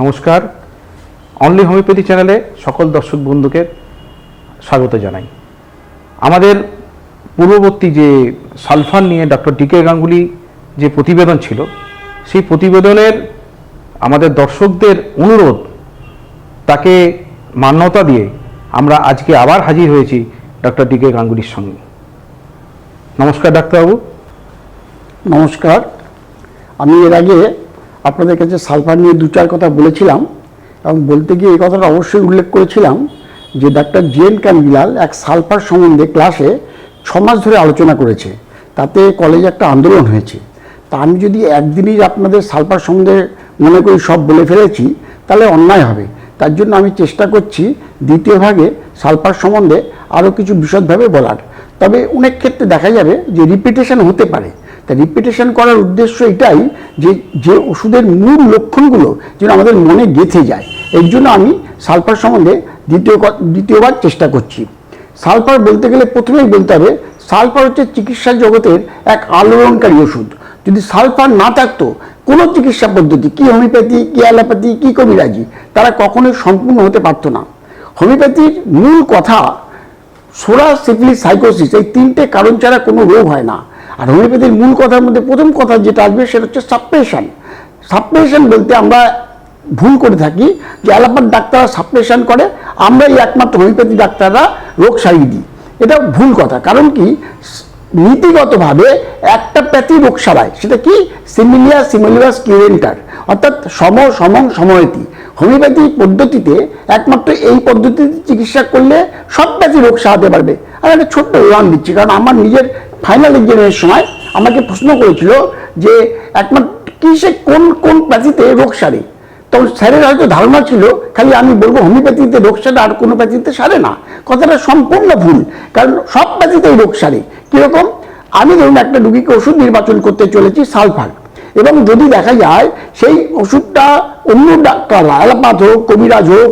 নমস্কার। Only homeopathy চ্যানেলে সকল দর্শক বন্ধুকে স্বাগত জানাই। আমাদের পূর্ববর্তী যে সালফার নিয়ে ডক্টর ডিকে গাঙ্গুলি যে প্রতিবেদন ছিল, সেই প্রতিবেদনের আমাদের দর্শকদের অনুরোধ, তাকে মান্যতা দিয়ে আমরা আজকে আবার হাজির হয়েছি ডক্টর ডিকে গাঙ্গুলির সঙ্গে। নমস্কার ডাক্তারবাবু। নমস্কার। আমি এর আগে আপনাদের কাছে সালফার নিয়ে দু চার কথা বলেছিলাম এবং বলতে গিয়ে এই কথাটা অবশ্যই উল্লেখ করেছিলাম যে ডাক্তার জি এন কানবিলাল এক সালফার সম্বন্ধে ক্লাসে ছ মাস ধরে আলোচনা করেছে। তাতে কলেজে একটা আন্দোলন হয়েছে। তা আমি যদি একদিনই আপনাদের সালফার সম্বন্ধে মনে করি সব বলে ফেলেছি, তাহলে অন্যায় হবে। তার জন্য আমি চেষ্টা করছি দ্বিতীয় ভাগে সালফার সম্বন্ধে আরও কিছু বিশদভাবে বলার। তবে অনেক ক্ষেত্রে দেখা যাবে যে রিপিটেশন হতে পারে। তা রিপিটেশন করার উদ্দেশ্য এটাই যে যে ওষুধের মূল লক্ষণগুলো যেন আমাদের মনে গেঁথে যায়। এর জন্য আমি সালফার সম্বন্ধে দ্বিতীয় দ্বিতীয়বার চেষ্টা করছি। সালফার বলতে গেলে প্রথমেই বলতে হবে, সালফার হচ্ছে চিকিৎসা জগতের এক আলোড়নকারী ওষুধ। যদি সালফার না থাকতো, কোনো চিকিৎসা পদ্ধতি, কি হোমিওপ্যাথি, কি অ্যালোপ্যাথি, কি কবিরাজি, তারা কখনোই সম্পূর্ণ হতে পারতো না। হোমিওপ্যাথির মূল কথা সোরা সিফিলিস সাইকোসিস, এই তিনটে কারণ ছাড়া কোনো রোগ হয় না। আর হোমিওপ্যাথির মূল কথার মধ্যে প্রথম কথা যেটা আসবে সেটা হচ্ছে সাপ্রেশন সাপ্রেশন বলতে আমরা ভুল করে থাকি যে অ্যালোপ্যাথ ডাক্তাররা সাপ্রেশন করে, আমরাই একমাত্র হোমিওপ্যাথি ডাক্তাররা রোগ সারিয়ে দিই। এটা ভুল কথা। কারণ কি? নীতিগতভাবে একটা প্যাথি রোগ সারায়। সেটা কি? সিমিলিয়া সিমিলিয়াস কিউরেন্টার অর্থাৎ সম সমং সময়তি। হোমিওপ্যাথি পদ্ধতিতে একমাত্র এই পদ্ধতিতে চিকিৎসা করলে সব ব্যাধি রোগ সারাতে পারবে। আমি একটা ছোট্ট উদাহরণ দিচ্ছি। কারণ আমার নিজের ফাইনাল এক্সামের সময় আমাকে প্রশ্ন করেছিল যে একমাত্র কিসে কোন কোন প্যাথিতে রোগ সারে? তখন স্যারের হয়তো ধারণা ছিল, খালি আমি বলব হোমিওপ্যাথিতে রোগ সারে, আর কোনো প্যাথিতে সারে না। কথাটা সম্পূর্ণ ভুল, কারণ সব প্যাথিতেই রোগ সারে। কীরকম? আমি ধরুন একটা রুগীকে ওষুধ নির্বাচন করতে চলেছি সালফার। এবং যদি দেখা যায় সেই ওষুধটা অন্য ডাক্তাররা অ্যালোপ্যাথ হোক, কবিরাজ হোক,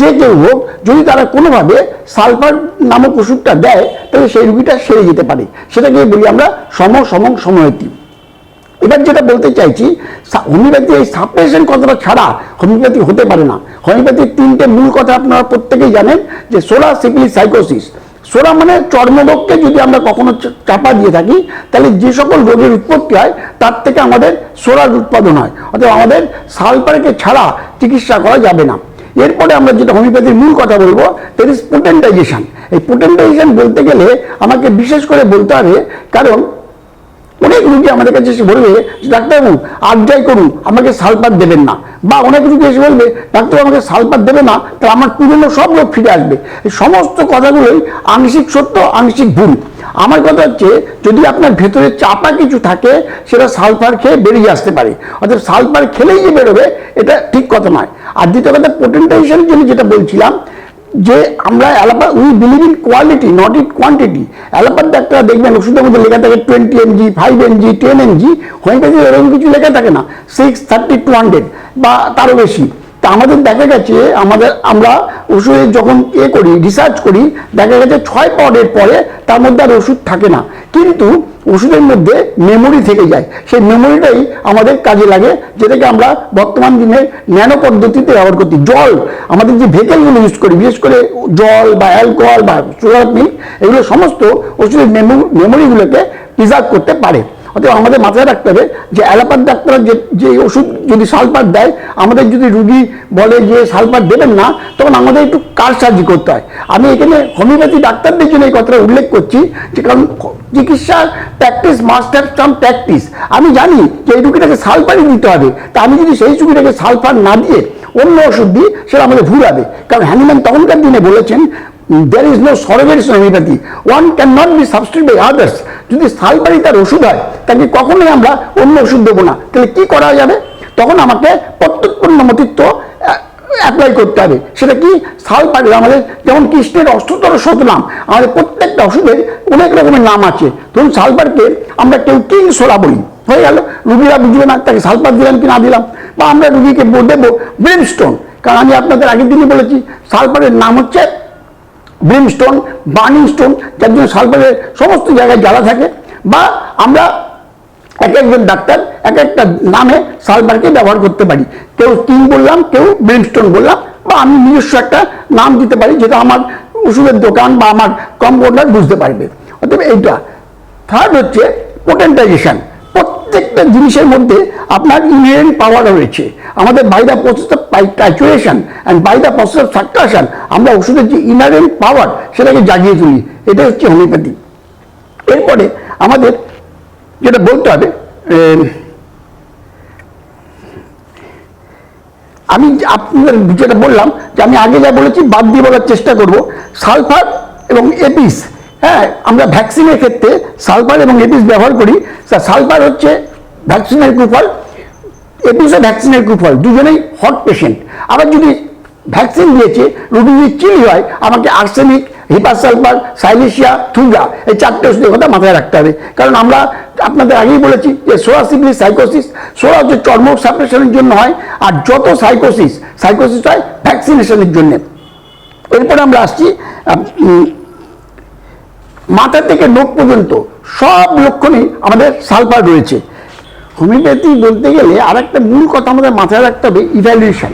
যে কেউ হোক, যদি তারা কোনোভাবে সালফার নামক ওষুধটা দেয়, তাহলে সেই রুগীটা সেরে যেতে পারে। সেটাকে বলি আমরা সম সমং সময়তি। এবার যেটা বলতে চাইছি হোমিওপ্যাথি এই সাপ্রেশন কথাটা ছাড়া হোমিওপ্যাথি হতে পারে না। হোমিওপ্যাথির তিনটে মূল কথা আপনারা প্রত্যেকেই জানেন, যে সোলা সিপিলি সাইকোসিস। সোরা মানে চর্মরোগকে যদি আমরা কখনো চাপা দিয়ে থাকি, তাহলে যে সকল রোগের উৎপত্তি হয়, তার থেকে আমাদের সোরার উৎপাদন হয়। অর্থাৎ আমাদের সালপারকে ছাড়া চিকিৎসা করা যাবে না। এরপরে আমরা যেটা হোমিওপ্যাথির মূল কথা বলব দ্যাট ইজ পোটেন্টাইজেশন এই পোটেন্টাইজেশন বলতে গেলে আমাকে বিশেষ করে বলতে হবে, কারণ অনেক রুগী আমাদের কাছে এসে বলবে ডাক্তারবাবু আজ্ঞাই করুন, আমাকে সালফার দেবেন না। বা অনেক রুগী এসে বলবে ডাক্তার আমাকে সালফার দেবে না, তাহলে আমার পুরনো সব রোগ ফিরে আসবে। এই সমস্ত কথাগুলোই আংশিক সত্য, আংশিক ভুল। আমার কথা হচ্ছে, যদি আপনার ভেতরে চাপা কিছু থাকে, সেটা সালফার খেয়ে বেরিয়ে আসতে পারে। অর্থাৎ সালফার খেলেই যে বেরোবে, এটা ঠিক কথা নয়। আর দ্বিতীয় কথা পোটেন্টাইজেশনের জন্য যেটা বলছিলাম যে আমরা অ্যালাপা we believe in quality not it quantity অ্যালাপার doctor দেখবেন, ওষুধের মধ্যে লেখা থাকে twenty mg five mg ten mg homeopathy এরকম কিছু লেখা থাকে না সিক্স থার্টি টু হান্ড্রেড বা তারও বেশি। তা আমাদের দেখা গেছে, আমাদের, আমরা ওষুধের যখন এ করি রিসার্চ করি, দেখা গেছে ছয় পাউডের পরে তার মধ্যে আর ওষুধ থাকে না। কিন্তু ওষুধের মধ্যে মেমোরি থেকে যায়। সেই মেমোরিটাই আমাদের কাজে লাগে, যেটাকে আমরা বর্তমান দিনে ন্যানো পদ্ধতিতে ব্যবহার করছি। জল, আমাদের যে ভেহিকেলগুলো ইউজ করি, বিশেষ করে জল বা অ্যালকোহল বা সুগার মিল্ক এগুলো সমস্ত ওষুধের মেমোরিগুলোকে প্রিজার্ভ করতে পারে। অতএব আমাদের মাথায় রাখতে হবে যে অ্যালোপ্যাথ ডাক্তার যে যে ওষুধ যদি সালফার দেয়, আমাদের যদি রুগী বলে যে সালফার দেবেন না, তখন আমাদের একটু কার কারসাজি করতে হয়? আমি এখানে হোমিওপ্যাথি ডাক্তারদের জন্য এই কথাটা উল্লেখ করছি যে কারণ চিকিৎসার practice must have some practice. আমি জানি যে এই রুগীটাকে সালফারই দিতে হবে। তা আমি যদি সেই রুগীটাকে সালফার না দিয়ে অন্য ওষুধ দিই, সেটা আমাদের ভুল হবে। কারণ হ্যানিম্যান তখনকার দিনে বলেছেন, there is no surrogate homeopathy. One cannot be substituted by others. যদি সালবারি তার ওষুধ হয় তাকে কখনোই আমরা অন্য ওষুধ দেবো না? তাহলে কি করা যাবে? তখন আমাকে প্রত্যুৎপন্ন মতিত্ব অ্যাপ্লাই করতে হবে। সেটা কি? সালপারি আমাদের যেমন কৃষ্ণের অষ্টতর শতনাম আমাদের প্রত্যেকটা ওষুধের অনেক রকমের নাম আছে। ধরুন সালপারকে আমরা কেউ কিং সোলা বলি। হয়ে গেল, রুগীরা বুঝবে না, তাকে সালপার দিলাম কি না দিলাম। বা আমরা রুগীকে দেবো ব্রিমস্টোন কারণ আমি আপনাদের আগের দিনই বলেছি সালপারের নাম হচ্ছে ব্রিমস্টোন বার্নিং স্টোন যার জন্য সালফারের সমস্ত জায়গায় জ্বালা থাকে, বা আমরা এক একজন ডাক্তার, এক একটা নামে সালফারকে ব্যবহার করতে পারি। কেউ কিং বললাম, কেউ ব্রিমস্টোন বললাম, বা আমি নিজস্ব একটা নাম দিতে পারি, যেটা আমার ওষুধের দোকান বা আমার কম্পাউন্ডার বুঝতে পারবে। অতএব এইটা। থার্ড হচ্ছে পোটেন্টাইজেশন প্রত্যেকটা জিনিসের মধ্যে আপনার ইনহেরেন্ট পাওয়ার রয়েছে। আমাদের by the process of trituration and by the process of succussion আমরা ওষুধের যে ইনহারেন্ট পাওয়ার সেটাকে জাগিয়ে তুলি। এটা হচ্ছে হোমিওপ্যাথি এরপরে আমাদের যেটা বলতে হবে আমি আপনাদের যেটা বললাম যে আমি আগে যা বলেছি বাদ দিয়ে বলার চেষ্টা করব। সালফার এবং এপিস হ্যাঁ আমরা ভ্যাকসিনের ক্ষেত্রে সালফার এবং এপিস ব্যবহার করি। সালফার হচ্ছে ভ্যাকসিনের কুফল এপিসও ভ্যাকসিনের কুফল, দুজনেই হট পেশেন্ট আবার যদি ভ্যাকসিন দিয়েছে, রোগী যদি চিলি হয়, আমাকে আর্সেনিক হিপাসালফার সাইলিশিয়া থুগা এই চারটে ওষুধের কথা মাথায় রাখতে হবে। কারণ আমরা আপনাদের আগেই বলেছি যে সোয়াসিবলি সাইকোসিস সোয়া হচ্ছে চর্ম সাপ্রেশনের জন্য হয়, আর যত সাইকোসিস সাইকোসিস হয় ভ্যাকসিনেশনের জন্য। এরপরে আমরা আসছি মাথা থেকে নোখ পর্যন্ত সব লক্ষণই আমাদের সালফার রয়েছে হোমিওপ্যাথি বলতে গেলে আর একটা মূল কথা আমাদের মাথায় রাখতে হবে ইভ্যালুয়েশন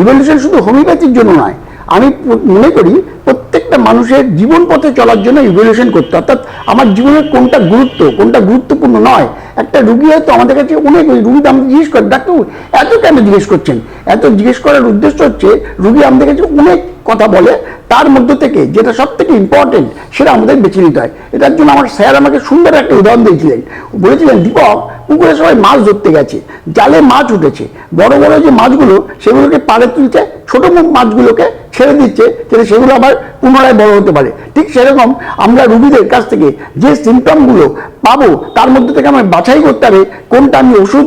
ইভ্যালুয়েশন শুধু হোমিওপ্যাথির জন্য নয়, আমি মনে করি প্রত্যেকটা মানুষের জীবন পথে চলার জন্য ইভ্যালুয়েশন করতে। অর্থাৎ আমার জীবনের কোনটা গুরুত্ব, কোনটা গুরুত্বপূর্ণ নয় একটা রুগী হয়তো আমাদের কাছে অনেক রুগীটা আমাদের জিজ্ঞেস করে ডাক্তার এত কেন জিজ্ঞেস করছেন? এত জিজ্ঞেস করার উদ্দেশ্য হচ্ছে, রুগী আমাদের কাছে অনেক কথা বলে, তার মধ্য থেকে যেটা সব থেকে ইম্পর্টেন্ট সেটা আমাদের বেছে নিতে হয়। এটার জন্য আমার স্যার আমাকে সুন্দর একটা উদাহরণ দিয়েছিলেন। বলেছিলেন, দীপক পুকুরে সবাই মাছ ধরতে গেছে, জালে মাছ উঠেছে, বড় বড় যে মাছগুলো সেগুলোকে পাড়ে তুলছে, ছোট মাছগুলোকে ছেড়ে দিচ্ছে যাতে সেগুলো আবার পুনরায় বড় হতে পারে। ঠিক সেরকম আমরা রুগীদের কাছ থেকে যে সিমটমগুলো পাবো, তার মধ্যে থেকে আমার বাছাই করতে হবে কোনটা আমি ওষুধ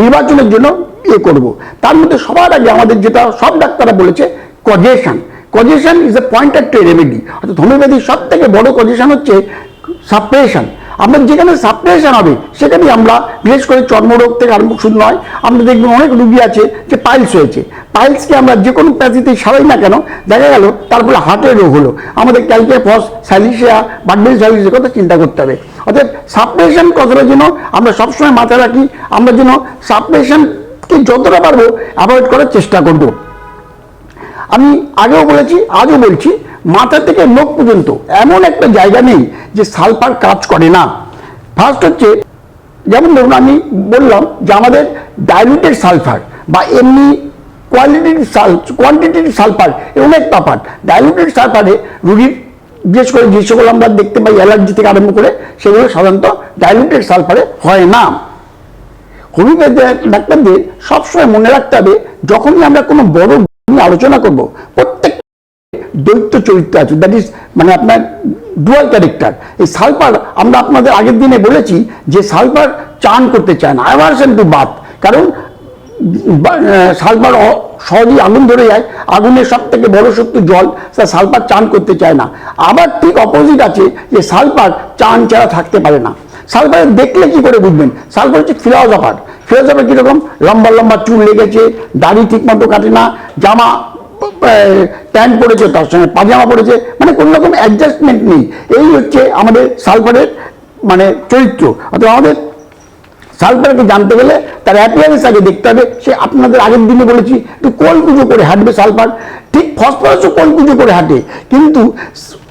নির্বাচনের জন্য ইয়ে করব। তার মধ্যে সবার আগে আমাদের যেটা, সব ডাক্তাররা বলেছে causation causation is a pointer to remedy অর্থাৎ হোমিওপ্যাথির সব থেকে বড় কজেশন হচ্ছে সাপ্রেশন আমরা যেখানে সাপ্রেশন হবে, সেখানেই আমরা, বিশেষ করে চর্মরোগ থেকে আরম্ভ শুধু নয়, আমরা দেখবেন অনেক রুগী আছে যে পাইলস হয়েছে পাইলসকে আমরা যে কোনো প্যাথিতে সারাই না কেন, দেখা গেল তারপরে হার্টের রোগ হলো। আমাদের ক্যালকে ফস স্যালিসিয়া বার্ডেল স্যালিসিয়ার কথা চিন্তা করতে হবে। অর্থাৎ সাপ্রেশন কথাটা যেন আমরা সবসময় মাথায় রাখি, আমরা যেন সাপ্রেশনকে যতটা পারব অ্যাভয়েড করার চেষ্টা করব। আমি আগেও বলেছি, আজও বলছি মাথা থেকে নোখ পর্যন্ত এমন একটা জায়গা নেই যে সালফার কাজ করে না। ফার্স্ট হচ্ছে, যেমন ধরুন আমি বললাম যে আমাদের ডাইলুটেড সালফার বা এমনি কোয়ালিটির সাল কোয়ান্টিটির সালফার এর এক ব্যাপার ডাইলুটেড সালফারে রুগীর বিশেষ করে যে সকল আমরা দেখতে পাই অ্যালার্জি থেকে আরম্ভ করে, সেগুলো সাধারণত ডাইলুটেড সালফারে হয় না। হোমিওপ্যাথি ডাক্তারদের সবসময় মনে রাখতে হবে, যখনই আমরা কোনো বড় আলোচনা করব প্রত্যেক দৈত্য চরিত্র আছে দ্যাট ইজ মানে আপনার ডুয়াল ক্যারেক্টার এই সালফার আমরা আপনাদের আগের দিনে বলেছি যে সালফার চান করতে চায় না অ্যাভার্সন টু বাথ কারণ সালফার সহজেই আগুন ধরে যায়, আগুনের সব থেকে বড় শত্রু জল, তা সালফার চান করতে চায় না। আবার ঠিক অপোজিট আছে যে সালফার চান ছাড়া থাকতে পারে না। সালফার দেখলে কি করে বুঝবেন? সালফার হচ্ছে ফিলসফার ফিলসফার কীরকম? লম্বা লম্বা চুল লেগেছে, দাড়ি ঠিক মতো কাটে না, জামা প্যান্ট পরেছে তার সঙ্গে পাজামা পরেছে মানে কোনো রকম অ্যাডজাস্টমেন্ট নেই। এই হচ্ছে আমাদের সালফারের মানে চরিত্র। অর্থাৎ আমাদের সালফারকে জানতে গেলে তার অ্যাপিয়ারেন্স আগে দেখতে হবে। সে আপনাদের আগের দিনে বলেছি, একটু কোল কুজো করে হাঁটবে সালফার। ঠিক ফসফরাসও কোল কুজো করে হাঁটে। কিন্তু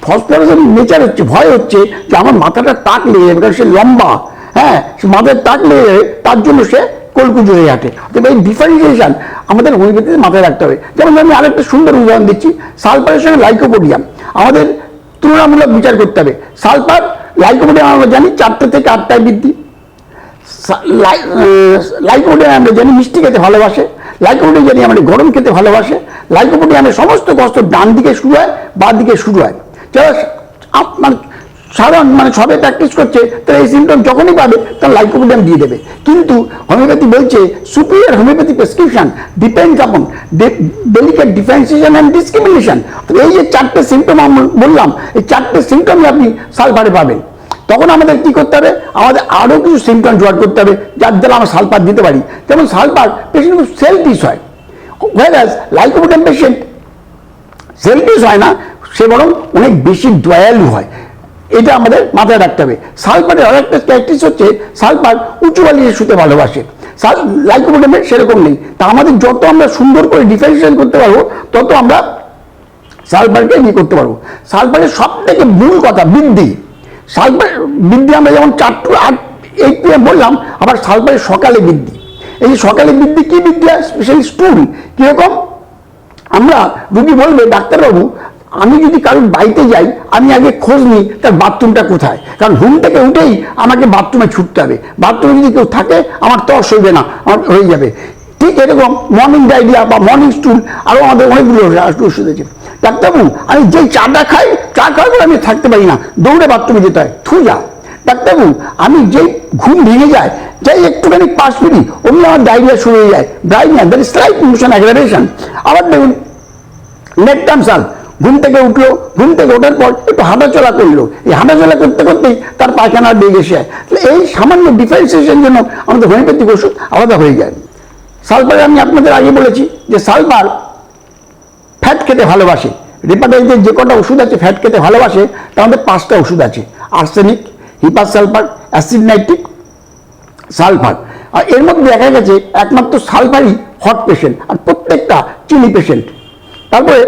ফসফরাসের নেচার হচ্ছে, ভয় হচ্ছে যে আমার মাথাটা টাক লেগে যাবে কারণ সে লম্বা হ্যাঁ সে মাথায় টাক লেগে যাবে তার জন্য সে কলকুজো হয়ে হাঁটে। তবে এই ডিফারেন্সিয়েশন আমাদের হোমিওপ্যাথিতে মাথায় রাখতে হবে। যেমন আমি আরেকটা সুন্দর উদাহরণ দিচ্ছি সালফারের সঙ্গে লাইকোপোডিয়াম। আমাদের তুলনামূলক বিচার করতে হবে। সালফার লাইকোপোডিয়াম আমরা জানি চারটে থেকে আটটায় বৃদ্ধি। লাইকোপোডিয়াম আমরা জানি মিষ্টি খেতে ভালোবাসে। লাইকোপোডিয়াম জানি আমরা গরম খেতে ভালোবাসে। লাইকোপোডিয়ামের সমস্ত কষ্ট ডান দিকে শুরু হয়, বা দিকে শুরু হয়। যারা আপ- মানে সাধারণ মানে সবে প্র্যাকটিস করছে, তারা এই সিমটম যখনই পাবে, তার লাইকোপোডিয়াম দিয়ে দেবে। কিন্তু হোমিওপ্যাথি বলছে superior homeopathy prescription depends upon delicate differentiation and discrimination এই যে চারটে সিমটম বললাম, এই চারটে সিমটমই আপনি সালফারে পাবেন। তখন আমাদের কি করতে হবে? আমাদের আরও কিছু সিমটম জোগাড় করতে হবে, যার দ্বারা আমরা সালফার দিতে পারি। যেমন সালফার পেশেন্ট খুব সেলফিস হয়। হোয়ারাস লাইকোপোডিয়াম পেশেন্ট সেলফিস হয় না, সে বরং অনেক বেশি দয়ালু হয়। এটা আমাদের মাথায় রাখতে হবে। সালফারের আরেকটা ক্যারেক্টারিস হচ্ছে, সালফার উঁচু বালিয়ে শুতে ভালোবাসে। লাইকোপোডিয়ামের সেরকম নেই। তা আমাদের যত আমরা সুন্দর করে ডিফারেন্সিয়েশন করতে পারব, তত আমরা সালফারকে ইয়ে করতে পারব। সালফারের সব থেকে মূল কথা বৃদ্ধি। সালফার, বৃদ্ধি আমরা যেমন চার টু আট এইট পিএম বললাম, আবার সালফারের সকালে বৃদ্ধি। এই সকালে বৃদ্ধি কী বৃদ্ধি? হয় স্পেশালি স্টুল কীরকম? আমরা রুগী বলবে, ডাক্তারবাবু আমি যদি কারোর বাড়িতে যাই, আমি আগে খোঁজ নিই তার বাথরুমটা কোথায়। কারণ ঘুম থেকে উঠেই আমাকে বাথরুমে ছুটতে হবে। বাথরুমে যদি কেউ থাকে, আমার তো অসুবিধা না, আমার হয়ে যাবে। ঠিক এরকম মর্নিং ডাইরিয়া বা মর্নিং স্টুল আরও আমাদের অনেকগুলো ওষুধ আছে। ডাক্তারবাবু, আমি যেই চাটা খাই, চা খাওয়ার পরে আমি থাকতে পারি না। দৌড়ে বাথরুমে যেতে হয়। থু যা। ডাক্তারবাবু, আমি যেই ঘুম ভেঙে যায়, যাই একটুখানি পাঁচ মিনিট, অমনি আমার ডায়রিয়া শুরু হয়ে যায়। Diarrhoea that is slight motion aggravation আবার দেখুন নেট টামসাল ঘুম থেকে উঠল, ঘুম থেকে ওঠার পর একটু হাঁটাচলা করল। এই হাঁটাচলা করতে করতেই তার পায়খানার বেগ এসে যায় তাহলে এই সামান্য ডিফারেন্সিয়েশন জন্য আমাদের হোমিওপ্যাথিক ওষুধ আলাদা হয়ে যায়। সালফারে আমি আপনাদের আগে বলেছি যে সালফার ফ্যাট খেতে ভালোবাসে। রেপাটাইটের যে কটা ওষুধ আছে ফ্যাট খেতে ভালোবাসে, তার মধ্যে পাঁচটা ওষুধ আছে। Arsenic hepar sulphur acid nitric sulphur আর এর মধ্যে দেখা গেছে একমাত্র সালফারই হট পেশেন্ট আর প্রত্যেকটা চিনি পেশেন্ট তারপরে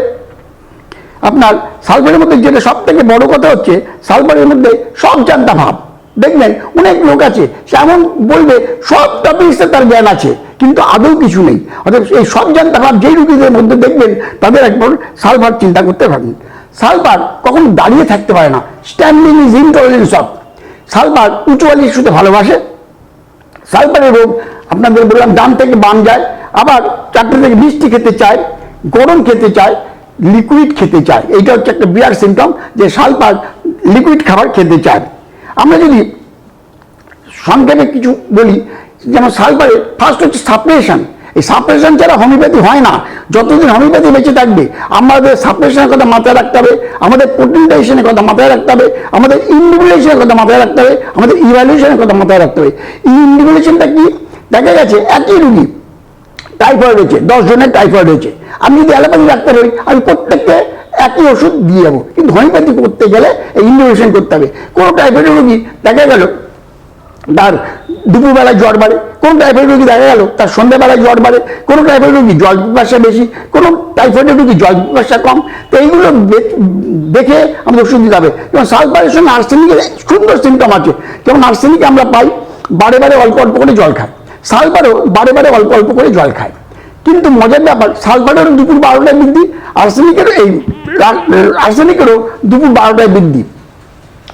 আপনার সালফারের মধ্যে যেটা সব থেকে বড় কথা হচ্ছে, সালফারের মধ্যে সব জানতা ভাব। দেখবেন অনেক লোক আছে, সে এমন বলবে সব টপিক্সে তার জ্ঞান আছে, কিন্তু আদৌ কিছু নেই। অর্থাৎ এই সব জানতা ভাব যেই রুগীদের মধ্যে দেখবেন, তাদের একবার সালফার চিন্তা করতে পারবেন সালফার কখনো দাঁড়িয়ে থাকতে পারে না। Standing is intolerance of sulphur উঁচু বালি শুতে ভালোবাসে। সালফারের রোগ, আপনাদের বললাম ডান থেকে বাম যায়, আবার চারটে থেকে বৃষ্টি খেতে চায়, গরম খেতে চায় লিকুইড খেতে চায়। এইটা হচ্ছে একটা বিরাট সিমটম যে সালফার লিকুইড খাবার খেতে চায়। আমরা যদি সংক্ষেপে কিছু বলি, যেমন সালফারে ফার্স্ট হচ্ছে সাপ্রেশন এই সাপ্রেশন ছাড়া হোমিওপ্যাথি হয় না। যতদিন হোমিওপ্যাথি বেঁচে থাকবে, আমাদের সাপ্রেশনের কথা মাথায় রাখতে হবে, আমাদের পোটেন্টাইজেশনের কথা মাথায় রাখতে হবে, আমাদের ইন্ডিভিজুয়েশনের কথা মাথায় রাখতে হবে, আমাদের ইভ্যালুয়েশনের কথা মাথায় রাখতে হবে। ইন্ডিভিজুয়েশনটা কি? দেখা গেছে একই রুগী টাইফয়েড হয়েছে, দশ জনের টাইফয়েড হয়েছে। আমি যদি অ্যালোপ্যাথি ডাক্তার হই, আমি প্রত্যেককে একই ওষুধ দিয়ে যাব কিন্তু হোমিওপ্যাথি করতে গেলে এই ইন্ডিভিজুয়েশন করতে হবে। কোনো টাইফয়েড রুগী দেখা গেল, তার দুপুরবেলায় জ্বর বাড়ে। কোন টাইফয়েড রোগী দেখা গেল, তার সন্ধ্যাবেলায় জ্বর বাড়ে। কোনো টাইফয়েড রোগী জল পিপাসা বেশি, কোনো টাইফয়েডের রোগী জল পিপাসা কম। তো এইগুলো দেখে আমাদের ওষুধ দিতে হবে। যেমন সালফারের সঙ্গে আর্সেনিকের সুন্দর সিমটম আছে। যেমন আর্সেনিক আমরা পাই, বারে বারে অল্প অল্প করে জল খাই। সালফারও বারে বারে অল্প অল্প করে জল খায়। কিন্তু মজার ব্যাপার, সালবারেরও দুপুর বারোটায় বৃদ্ধি, আর্সেনিকেরও এই আর্সেনিকেরও দুপুর বারোটায় বৃদ্ধি।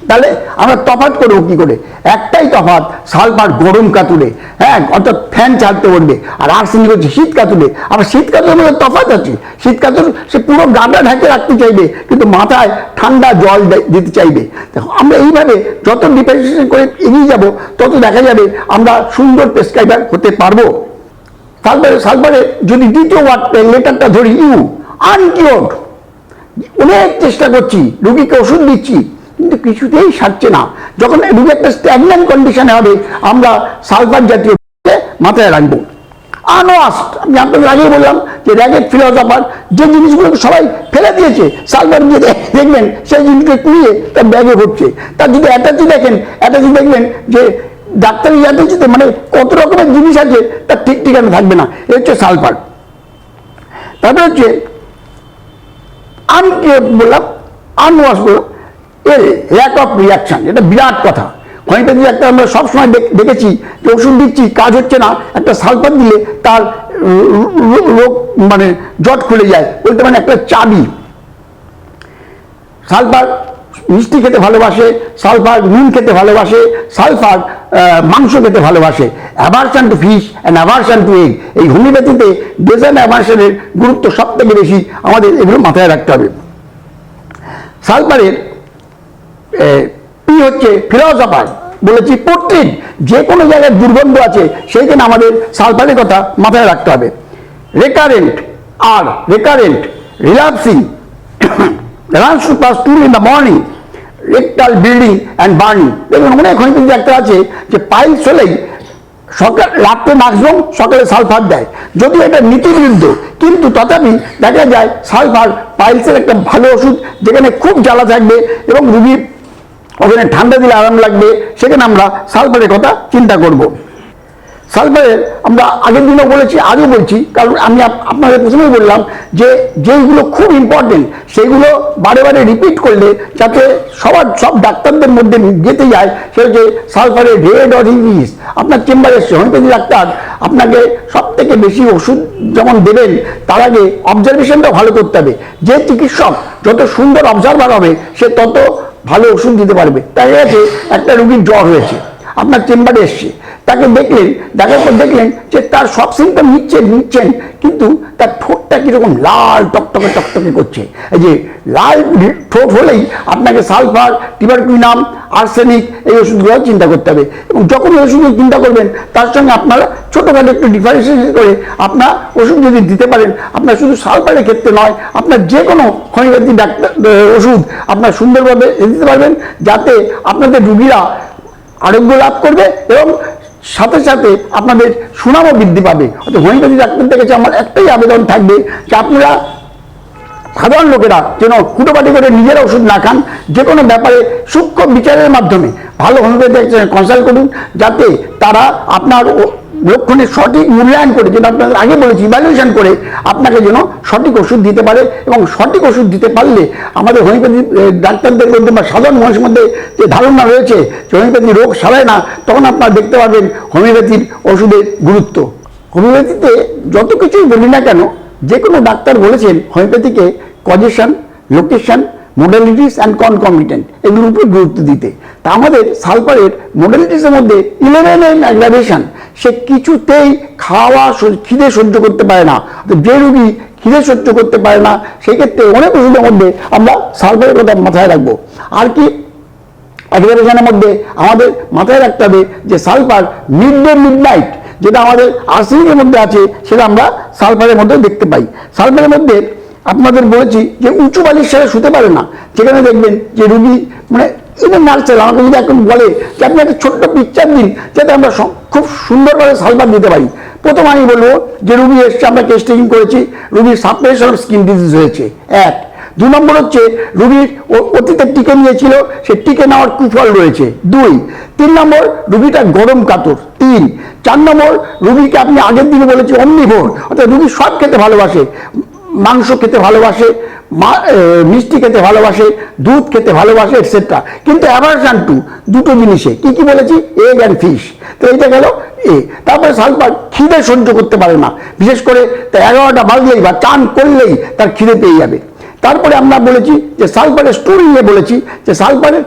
তাহলে আমরা তফাৎ করব কি করে? একটাই তফাৎ সালফার গরম কাতুরে। হ্যাঁ অর্থাৎ ফ্যান ছাড়তে বলবে, আর আর্সেনিক হচ্ছে শীত কাতুরে। আবার শীত কাতুরের মধ্যে তফাৎ আছে। শীত কাতুর, সে পুরো গাটা ঢাকে রাখতে চাইবে, কিন্তু মাথায় ঠান্ডা জল দিতে চাইবে। দেখো, আমরা এইভাবে যত ডিফারেন্সিয়েশন করে এগিয়ে যাব, তত দেখা যাবে আমরা সুন্দর প্রেসক্রাইবার হতে পারব। সালফারে সালফারে যদি দ্বিতীয় ওয়ার্ড লেটারটা ধরি, ইউ আনকিওর্ড অনেক চেষ্টা করছি, রুগীকে ওষুধ দিচ্ছি কিন্তু কিছুতেই সারছে না। যখন রুগী একটা স্ট্যাগন্যান্ট কন্ডিশনে হবে, আমরা সালফার জাতীয় মাথায় রাখব। আনওয়াস্ট আমি আপনাদের আগেই বললাম যে র্যাগেট ফিলোসফার যে জিনিসগুলো সবাই ফেলে দিয়েছে, সালফার দিয়ে দেখবেন সেই জিনিসকে কুড়িয়ে তার ব্যাগে ভরছে। তার যদি অ্যাটাচি দেখেন অ্যাটাচি দেখবেন যে ডাক্তারি অ্যাটাচিতে মানে কত রকমের জিনিস আছে, তার ঠিক ঠিকানা থাকবে না। এ হচ্ছে সালফার। তারপরে হচ্ছে আনকে বললাম আনওয়াশ বললাম। এর অফ রিয়াকশন এটা বিরাট কথা। হোমিওপ্যাথি একটা আমরা সবসময় দেখ- দেখেছি যে ওষুধ দিচ্ছি, কাজ হচ্ছে না, একটা সালফার দিলে তার রোগ মানে জট খুলে যায়, বলতে মানে একটা চাবি। সালফার মিষ্টি খেতে ভালোবাসে, সালফার নুন খেতে ভালোবাসে, সালফার মাংস খেতে ভালোবাসে। Aversion to fish and aversion to egg এই হোমিওপ্যাথিতে ডেজার্ট অ্যাভারশনের গুরুত্ব সব থেকে বেশি আমাদের এগুলো মাথায় রাখতে হবে। সালফারের পি হচ্ছে ফিলোসফার বলেছি পোর্ট্রেট যে কোনো জায়গায় দুর্গন্ধ আছে, সেইখানে আমাদের সালফারের কথা মাথায় রাখতে হবে। Recurrent R recurrent relaxing runs to pass stool in the morning rectal bleeding and burning দেখুন, অনেক হোমিওপ্যাথি ডাক্তার আছে যে পাইলস হলেই সকাল, রাত্রে ম্যাক্সিমাম সকালে সালফার দেয়। যদিও এটা নীতিবিরুদ্ধ, কিন্তু তথাপি দেখা যায় সালফার পাইলসের একটা ভালো ওষুধ যেখানে খুব জ্বালা থাকবে এবং রুগী ওখানে ঠান্ডা দিলে আরাম লাগবে, সেখানে আমরা সালফারের কথা চিন্তা করব। সালফারের আমরা আগের দিনও বলেছি, আজও বলছি, কারণ আমি আপ- আপনাদের প্রথমেই বললাম যে যেইগুলো খুব ইম্পর্টেন্ট সেইগুলো বারে বারে রিপিট করলে যাতে সবার সব ডাক্তারদের মধ্যে যেতে যায়, সে হচ্ছে সালফারের রেড অর ইংলিশ আপনার চেম্বারে হোমিওপ্যাথি ডাক্তার আপনাকে সব থেকে বেশি ওষুধ যেমন দেবেন, তার আগে অবজারভেশনটা ভালো করতে হবে। যে চিকিৎসক যত সুন্দর অবজারভার হবে, সে তত ভালো ওষুধ দিতে পারবে। তাই আছে, একটা রুগীর জ্বর হয়েছে, আপনার চেম্বারে এসছে। তাকে দেখলেন, দেখার পর দেখলেন যে তার সব সিমটম নিচ্ছেন নিচ্ছেন, কিন্তু তার ঠোঁটটা কীরকম লাল, টকটকে টকটকে করছে। এই যে লাল ঠোঁট হলেই আপনাকে সালফার, টিবারকুইনাম, আর্সেনিক এই ওষুধগুলো চিন্তা করতে হবে। এবং যখন এই ওষুধগুলো চিন্তা করবেন, তার সঙ্গে আপনারা ছোটোখাটো একটু ডিফারেন্সিয়েশন করে আপনার ওষুধ যদি দিতে পারেন, আপনার শুধু সালফারের ক্ষেত্রে নয়, আপনার যে কোনো হোমিওপ্যাথি ডাক্তার ওষুধ আপনার সুন্দরভাবে দিতে পারবেন, যাতে আপনাদের রুগীরা আরোগ্য লাভ করবে এবং সাথে সাথে আপনাদের সুনামও বৃদ্ধি পাবে। অর্থাৎ হোমিওপ্যাথি ডাক্তারদের কাছে আমার একটাই আবেদন থাকবে যে আপনারা সাধারণ লোকেরা যেন কুটোপাটি করে নিজের ওষুধ না খান, যে কোনো ব্যাপারে সূক্ষ্ম বিচারের মাধ্যমে ভালো হোমিওপ্যাথি কনসাল্ট করুন, যাতে তারা আপনার লক্ষণের সঠিক মূল্যায়ন করে, যেটা আপনাদের আগে বলেছি ইভ্যালুয়েশন করে আপনাকে যেন সঠিক ওষুধ দিতে পারে এবং সঠিক ওষুধ দিতে পারলে আমাদের হোমিওপ্যাথি ডাক্তারদের মধ্যে বা সাধারণ মানুষের মধ্যে যে ধারণা রয়েছে যে হোমিওপ্যাথি রোগ সারায় না, তখন আপনারা দেখতে পাবেন হোমিওপ্যাথির ওষুধের গুরুত্ব। হোমিওপ্যাথিতে যত কিছুই বলি না কেন যে কোনো ডাক্তার বলেছেন হোমিওপ্যাথিকে causation location modalities and concomitant এগুলোর উপর গুরুত্ব দিতে। তা আমাদের সালফারের মোডালিটিসের মধ্যে ইলেভেন এম অ্যাগ্রাভেশন সে কিছুতেই খাওয়া খিদে সহ্য করতে পারে না। যে রুগী খিদে সহ্য করতে পারে না, সেক্ষেত্রে অনেক ওষুধের মধ্যে আমরা সালফারের কথা মাথায় রাখব। আর কি অ্যাগ্রাভেশনের মধ্যে আমাদের মাথায় রাখতে হবে যে sulphur mid day mid night যেটা আমাদের আর্সেনিকের মধ্যে আছে, সেটা আমরা সালফারের মধ্যে দেখতে পাই। সালফারের মধ্যে আপনাদের বলেছি যে উঁচু বালির সাথে শুতে পারে না। যেখানে দেখবেন যে রুগী মানে ইভেন নার্সেল আমাকে যদি এখন বলে যে আপনি একটা ছোট্ট পিকচার দিন, যাতে আমরা খুব সুন্দরভাবে সালবার দিতে পারি। প্রথম আমি বলব যে রুগী এসছে, আমরা টেস্টিং করেছি, রুগীর সাপ্রেশন অফ স্কিন ডিজিজ হয়েছে। এক। দু নম্বর হচ্ছে রুগীর অতীতে টিকে নিয়েছিল, সে টিকে নেওয়ার কুফল রয়েছে। দুই। তিন নম্বর রুগীটা গরম কাতর। তিন। চার নম্বর রুগীকে আপনি আগের দিনে বলেছি অমনিভোর অর্থাৎ রুগী সব খেতে ভালোবাসে। মাংস খেতে ভালোবাসে মিষ্টি খেতে ভালোবাসে, দুধ খেতে ভালোবাসে এটসেট্রা কিন্তু অ্যাভারশান টু দুটো জিনিসে। কি কি বলেছি? এগ অ্যান্ড ফিশ তো এইটা গেল এ। তারপরে সালফার খিদে সহ্য করতে পারে না। বিশেষ করে তা এগারোটা বাজলেই বা চান করলেই তার খিদে পেয়ে যাবে। তারপরে আমরা বলেছি যে সালফারের স্টোর নিয়ে বলেছি যে সালফারের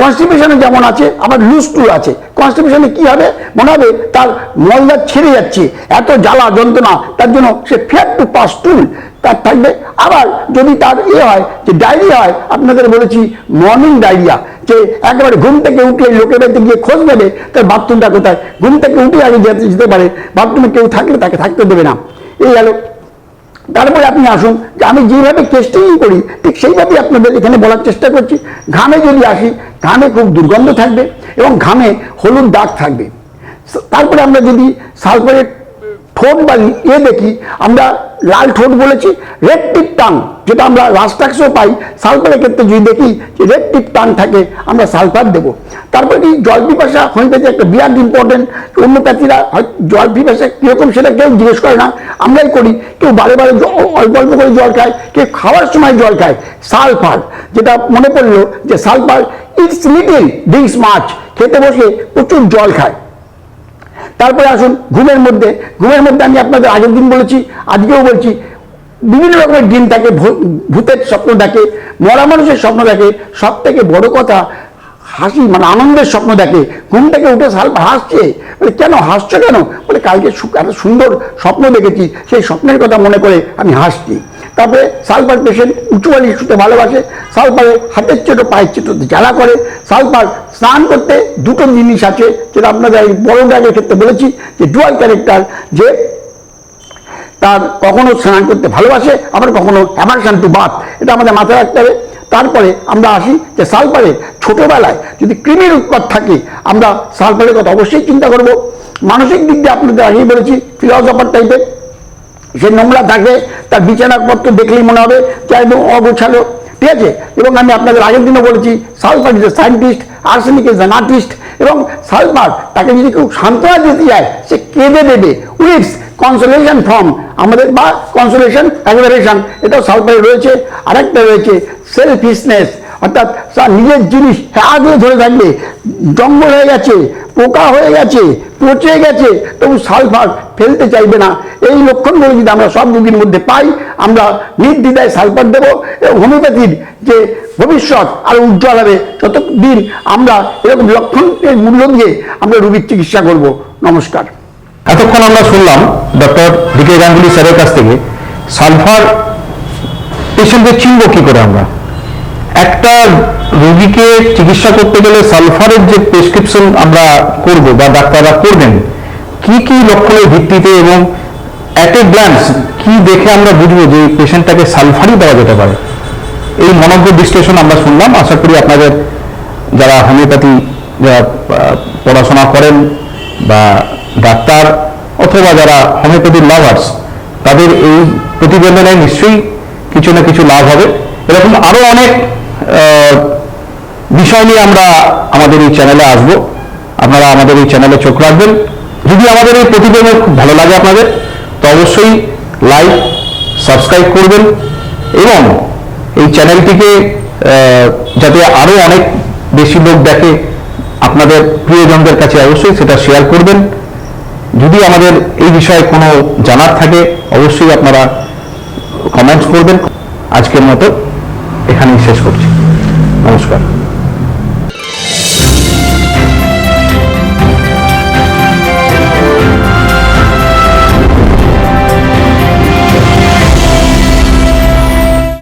কনস্টিপেশনে যেমন আছে, আবার লুজ টুল আছে। কনস্টিপেশনে কি হবে? মনে হবে তার মলদা ছেড়ে যাচ্ছে, এত জ্বালা, যন্ত্রণা, তার জন্য সে ফেয়ার টু পাস টুল তার থাকবে। আবার যদি তার এ হয়, যে ডায়রিয়া হয়, আপনাদের বলেছি মর্নিং ডায়রিয়া যে একেবারে ঘুম থেকে উঠলে লোকের বাড়িতে গিয়ে খোঁজ নেবে, তার বাথরুমটা কোথায়? ঘুম থেকে উঠে আগে যেতে যেতে পারে। বাথরুমে কেউ থাকলে তাকে থাকতে দেবে না। এই গেল তারপরে আপনি আসুন যে আমি যেভাবে চেষ্টাই করি, ঠিক সেইভাবেই আপনাদের এখানে বলার চেষ্টা করছি। ঘামে যদি আসি, ঘামে খুব দুর্গন্ধ থাকবে এবং ঘামে হলুদ দাগ থাকবে। তারপরে আমরা যদি সালফারের ঠোঁট বা ইয়ে দেখি, আমরা লাল ঠোঁট বলেছি রেড টিপ টাং যেটা আমরা রাস্টাক্সও পাই, সালফারের ক্ষেত্রে যদি দেখি যে রেড টিপ টাং থাকে, আমরা সালফার দেবো। তারপরে কি, জল পিপাসা হোমিওপ্যাথি একটা বিরাট ইম্পর্টেন্ট অন্যপ্যাথিরা জল পিপাসা কীরকম সেটা কেউ জিজ্ঞেস করে না। আমরাই করি, কেউ বারে বারে অল্প অল্প করে জল খায়, কেউ খাওয়ার সময় জল খায়, সালফার, যেটা মনে পড়ল যে সালফার ইটস লিটিল ড্রিঙ্কস মাছ খেতে বসে প্রচুর জল খায়। তারপরে আসুন, ঘুমের মধ্যে। ঘুমের মধ্যে আমি আপনাদের আগের দিন বলেছি, আজকেও বলছি, বিভিন্ন রকমের দিন থাকে ভূতের স্বপ্ন দেখে, মরা মানুষের স্বপ্ন দেখে সব থেকে বড় কথা, হাসি মানে আনন্দের স্বপ্ন দেখে, ঘুম থেকে উঠে সাল হাসছে। বলে, কেন হাসছো কেন? বলে, কালকে এত সুন্দর স্বপ্ন দেখেছি, সেই স্বপ্নের কথা মনে করে আমি হাসছি। তারপরে সালফার পেশেন্ট উঁচু বালি শুতে ভালোবাসে সালফারে হাতের ছোট পায়ের ছোট জ্বালা করে। সালফার স্নান করতে দুটো জিনিস আছে, যেটা আপনাদের এই বড় ব্যাগের ক্ষেত্রে বলেছি, যে ডুয়াল ক্যারেক্টার যে তার কখনো স্নান করতে ভালোবাসে, আবার কখনো অ্যাভারশান টু বাথ এটা আমাদের মাথায় রাখতে হবে। তারপরে আমরা আসি যে সালফারে ছোটোবেলায় যদি কৃমির উৎপাদ থাকে, আমরা সালফারের কথা অবশ্যই চিন্তা করব। মানসিক দিক দিয়ে আপনাদের আগেই বলেছি ফিলসফার টাইপের সে নোংরা থাকে তার বিছানাপত্র দেখলেই মনে হবে যে একদম অগোছালো। ঠিক আছে? এবং আমি আপনাদের আগের দিনও বলেছি, sulphur is a scientist arsenic is an artist এবং সালফার তাকে যদি কেউ সান্ত্বনা দিতে যায়, সে কেঁদে দেবে। উইপস কনসোলেশন ফর্ম আমাদের বা কনসোলেশন অ্যাগ্রারেশন এটাও সালফারে রয়েছে। আরেকটা রয়েছে সেলফিসনেস অর্থাৎ তার নিজের জিনিস আগে ধরে থাকবে জঙ্গল হয়ে গেছে, পোকা হয়ে গেছে, পচে গেছে, তবু সালফার ফেলতে চাইবে না। এই লক্ষণগুলো যদি আমরা সব রোগীর মধ্যে পাই, আমরা নির্দ্বিধায় সালফার দেবো এবং হোমিওপ্যাথির যে ভবিষ্যৎ আরও উজ্জ্বল হবে, ততদিন আমরা এরকম লক্ষণের মূল্য দিয়ে আমরা রোগীর চিকিৎসা করব। নমস্কার। এতক্ষণ আমরা শুনলাম ডক্টর ডিকে গাঙ্গুলি স্যারের কাছ থেকে সালফার পেশেন্টদের চিনব কি করে আমরা? একটা রোগীকে চিকিৎসা করতে গেলে সালফারের যে প্রেসক্রিপশন আমরা করব বা ডাক্তাররা করবেন, কি কি লক্ষণের ভিত্তিতে এবং অ্যাট এ গ্ল্যান্স কি দেখে আমরা বুঝব যে পেশেন্টটাকে সালফারই দেওয়া যেতে পারে? এই মনজ্ঞ বিশ্লেষণ আমরা শুনলাম। আশা করি আপনাদের যারা হোমিওপ্যাথি যারা পড়াশোনা করেন বা ডাক্তার অথবা যারা হোমিওপ্যাথির লাভার্স তাদের এই প্রতিবেদনে নিশ্চয়ই কিছু না কিছু লাভ হবে। এরকম আরও অনেক বিষয় নিয়ে আমরা আমাদের এই চ্যানেলে আসব। আপনারা আমাদের এই চ্যানেলে চোখ রাখবেন। যদি আমাদের এই প্রতিবেদন খুব ভালো লাগে আপনাদের, তো অবশ্যই লাইক সাবস্ক্রাইব করবেন এবং এই চ্যানেলটিকে যাতে আরও অনেক বেশি লোক দেখে আপনাদের প্রিয়জনদের কাছে অবশ্যই সেটা শেয়ার করবেন। যদি আমাদের এই বিষয়ে কোনো জানার থাকে, অবশ্যই আপনারা কমেন্টস করবেন। আজকের মতো এখানেই শেষ করছি।